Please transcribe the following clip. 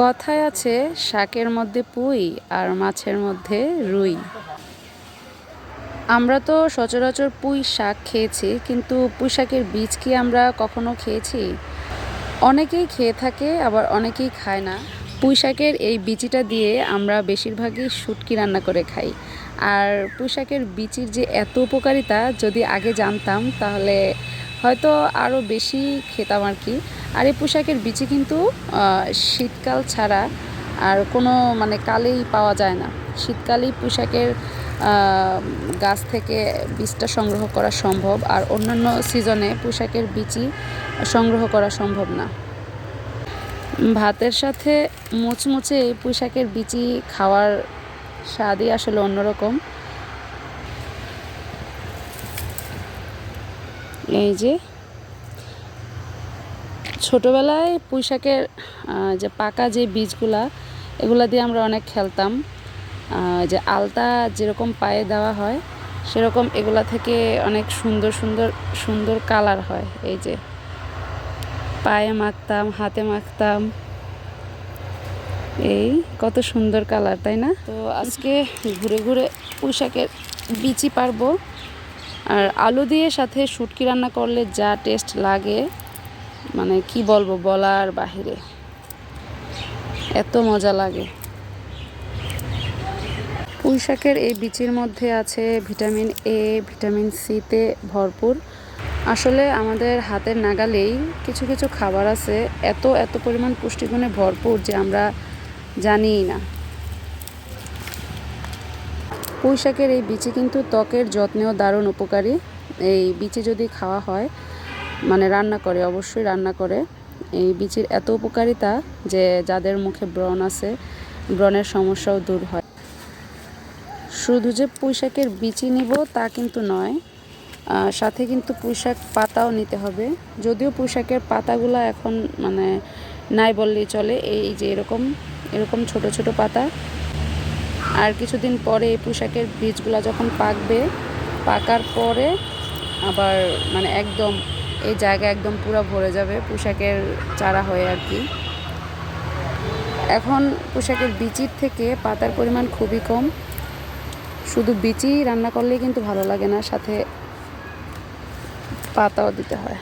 কথায় আছে, শাকের মধ্যে পুঁই আর মাছের মধ্যে রুই। আমরা তো সচরাচর পুঁই শাক খেয়েছি, কিন্তু পুঁই শাকের বীজ কি আমরা কখনো খেয়েছি? অনেকেই খেয়ে থাকে, আবার অনেকেই খায় না। পুঁই শাকের এই বিচিটা দিয়ে আমরা বেশিরভাগই শুটকি রান্না করে খাই। আর পুঁই শাকের বিচির যে এত উপকারিতা, যদি আগে জানতাম, তাহলে হয়তো আরও বেশি খেতাম আর কি। আর এই পোশাকের বিচি কিন্তু শীতকাল ছাড়া আর কোনো মানে কালেই পাওয়া যায় না। শীতকালেই পোশাকের গাছ থেকে বীজটা সংগ্রহ করা সম্ভব আর অন্যান্য সিজনে পোশাকের বিচি সংগ্রহ করা সম্ভব না। ভাতের সাথে মুচমুচে এই পোশাকের বিচি খাওয়ার স্বাদই আসলে অন্যরকম। এই যে ছোটোবেলায় পুঁই শাকের আহ, যে পাকা যে বীজগুলা এগুলা দিয়ে আমরা অনেক খেলতাম। যে আলতা যেরকম পায়ে দেওয়া হয় সেরকম এগুলা থেকে অনেক সুন্দর সুন্দর সুন্দর কালার হয়। এই যে পায়ে মাখতাম হাতে মাখতাম। এই কত সুন্দর কালার তাই না? তো আজকে ঘুরে ঘুরে পুঁই শাকের বিচি পারব। আর আলু দিয়ে সাথে শুটকি রান্না করলে যা টেস্ট লাগে। মানে কি বলব বলার বাহিরে। এত মজা লাগে। পুঁই শাকের এই বীচির মধ্যে আছে ভিটামিন এ, ভিটামিন সিতে ভরপুর। আসলে আমাদের হাতের নাগালেই কিছু কিছু খাবার আছে এত এত পরিমাণ পুষ্টিগুণে ভরপুর যে আমরা জানিই না। পুঁই শাকের এই বিচি কিন্তু ত্বকের যত্নেও দারুণ উপকারী। এই বিচি যদি খাওয়া হয় মানে রান্না করে, অবশ্যই রান্না করে। এই বিচির এত উপকারিতা যে যাদের মুখে ব্রণ আছে, ব্রণের সমস্যাও দূর হয়। শুধু যে পুঁইশাকের বিচি নিব তা কিন্তু নয় সাথে কিন্তু পুঁইশাক পাতাও নিতে হবে। যদিও পুঁইশাকের পাতাগুলো এখন মানে নাই বললেই চলে, এই যে এরকম এরকম ছোট ছোট পাতা। আর কিছুদিন পরে এই পুঁইশাকের বীজগুলো যখন পাকবে, পাকার পরে আবার মানে একদম এই জায়গা একদম পুরো ভরে যাবে, পোশাকের চারা হয়ে আর কি। এখন পোশাকের বিচির থেকে পাতার পরিমাণ খুবই কম। শুধু বিচি রান্না করলেই কিন্তু ভালো লাগে না, সাথে পাতাও দিতে হয়।